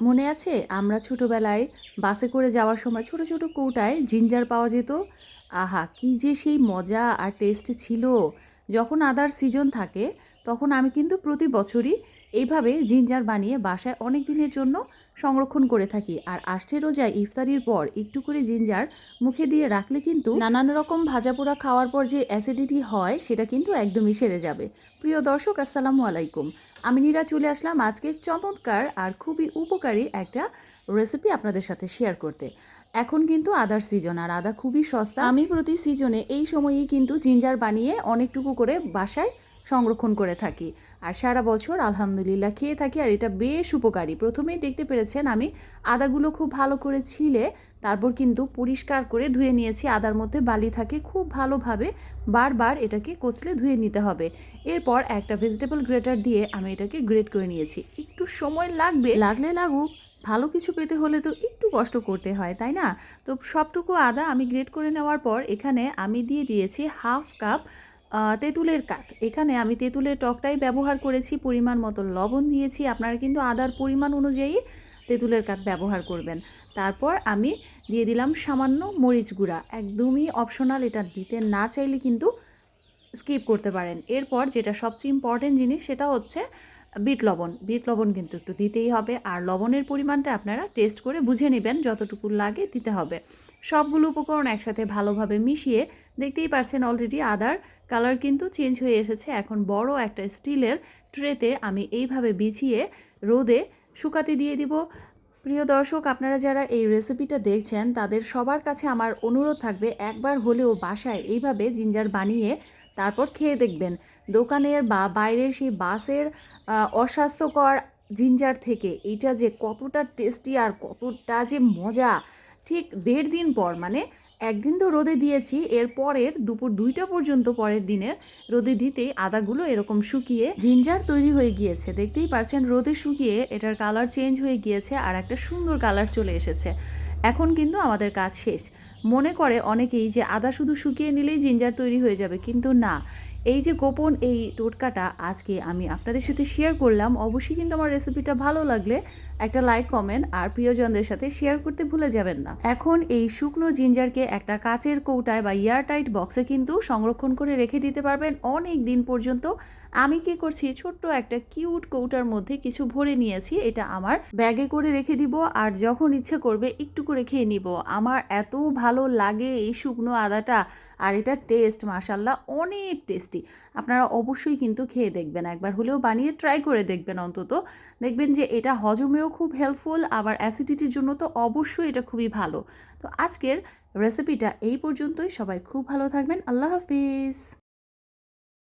মনে আছে? আমরা ছোটোবেলায় বাসে করে যাওয়ার সময় ছোট ছোট কৌটায় জিঞ্জার পাওয়া যেত। আহা, কি যে সেই মজা আর টেস্ট ছিল। যখন আদার সিজন থাকে তখন আমি কিন্তু প্রতি বছরই এইভাবে জিঞ্জার বানিয়ে বাসায় অনেক দিনের জন্য সংরক্ষণ করে থাকি। আর আষ্টে রোজায় ইফতারির পর একটু করে জিঞ্জার মুখে দিয়ে রাখলে কিন্তু নানান রকম ভাজাপোড়া খাওয়ার পর যে অ্যাসিডিটি হয়, সেটা কিন্তু একদমই সেরে যাবে। প্রিয় দর্শক, আসসালামু আলাইকুম। আমি নীরা চলে আসলাম আজকে চমৎকার আর খুবই উপকারী একটা রেসিপি আপনাদের সাথে শেয়ার করতে। এখন কিন্তু আদার সিজন আর আদা খুবই সস্তা। আমি প্রতি সিজনে এই সময়েই কিন্তু জিঞ্জার বানিয়ে অনেকটুকু করে বাসায় সংরক্ষণ করে থাকি। আর সারা বছর আলহামদুলিল্লাহ খেয়ে থাকি, আর এটা বেশ উপকারী। প্রথমেই দেখতে পেরেছেন আমি আদাগুলো খুব ভালো করে ছিলে, তারপর কিন্তু পরিষ্কার করে ধুয়ে নিয়েছি। আদার মধ্যে বালি থাকে খুব ভালোভাবে, বারবার এটাকে কচলে ধুয়ে নিতে হবে। এরপর একটা ভেজিটেবল গ্রেটার দিয়ে আমি এটাকে গ্রেট করে নিয়েছি। একটু সময় লাগবে, লাগলে লাগুক। ভালো কিছু পেতে হলে তো একটু কষ্ট করতে হয়, তাই না? তো সবটুকু আদা আমি গ্রেট করে নেওয়ার পর এখানে আমি দিয়ে দিয়েছি হাফ কাপ তেঁতুলের কাঠ। এখানে আমি তেঁতুলের টকটাই ব্যবহার করেছি, পরিমাণ মতো লবণ দিয়েছি। আপনারা কিন্তু আদার পরিমাণ অনুযায়ী তেঁতুলের কাঠ ব্যবহার করবেন। তারপর আমি দিয়ে দিলাম সামান্য মরিচ গুঁড়া। একদমই অপশনাল এটা দিতে না চাইলে কিন্তু স্কিপ করতে পারেন। এরপর যেটা সবচেয়ে ইম্পর্টেন্ট জিনিস, সেটা হচ্ছে বিট লবণ। বিট লবণ কিন্তু একটু দিতেই হবে। আর লবণের পরিমাণটা আপনারা টেস্ট করে বুঝে নেবেন, যতটুকু লাগে দিতে হবে। সবগুলো উপকরণ একসাথে ভালোভাবে মিশিয়ে দেখতেই পারছেন অলরেডি আদার কালার কিন্তু চেঞ্জ হয়ে এসেছে। এখন বড় একটা স্টিলের ট্রেতে আমি এইভাবে বিছিয়ে রোদে শুকাতে দিয়ে দিব। প্রিয় দর্শক, আপনারা যারা এই রেসিপিটা দেখছেন, তাদের সবার কাছে আমার অনুরোধ থাকবে, একবার হলেও বাসায় এইভাবে জিঞ্জার বানিয়ে তারপর খেয়ে দেখবেন। দোকানের বা বাইরের সেই বাসের অস্বাস্থ্যকর জিঞ্জার থেকে এইটা যে কতটা টেস্টি আর কতটা যে মজা, ঠিক দেড় দিন পর মানে একদিন তো রোদে দিয়েছি, এর পরের দুপুর দুইটা পর্যন্ত পরের দিনের রোদে দিতেই আদাগুলো এরকম শুকিয়ে জিঞ্জার তৈরি হয়ে গিয়েছে। দেখতেই পাচ্ছেন রোদে শুকিয়ে এটার কালার চেঞ্জ হয়ে গিয়েছে আর একটা সুন্দর কালার চলে এসেছে। এখন কিন্তু আমাদের কাজ শেষ। মনে করে অনেকেই যে আদা শুধু শুকিয়ে নিলেই জিঞ্জার তৈরি হয়ে যাবে, কিন্তু না। এই যে গোপন এই টোটকাটা আজকে আমি আপনাদের সাথে শেয়ার করলাম, অবশ্যই কিন্তু আমার রেসিপিটা ভালো লাগলে একটা লাইক কমেন্ট আর প্রিয়জনদের সাথে শেয়ার করতে ভুলে যাবেন না। এখন এই শুকনো জিঞ্জারকে একটা কাচের কৌটায় বা এয়ারটাইট বক্সে কিন্তু সংরক্ষণ করে রেখে দিতে পারবেন। অনেক দিন পর্যন্ত আমি কি করছি, ছোট্ট একটা কিউট কৌটার মধ্যে কিছু ভরে নিয়েছি, এটা আমার ব্যাগে করে রেখে দিব আর যখন ইচ্ছে করবে একটু করে খেয়ে নিব। আমার এত ভালো লাগে এই শুকনো আদাটা আর এটা টেস্ট মাসাল্লাহ অনেক টেস্টি আপনারা অবশ্যই কিন্তু খেয়ে দেখবেন। একবার হলেও বানিয়ে ট্রাই করে দেখবেন অন্তত। দেখবেন যে এটা হজমেও খুব হেল্পফুল আবার অ্যাসিডিটির জন্য তো অবশ্যই এটা খুবই ভালো। তো আজকের রেসিপিটা এই পর্যন্তই। সবাই খুব ভালো থাকবেন। আল্লাহ হাফিজ।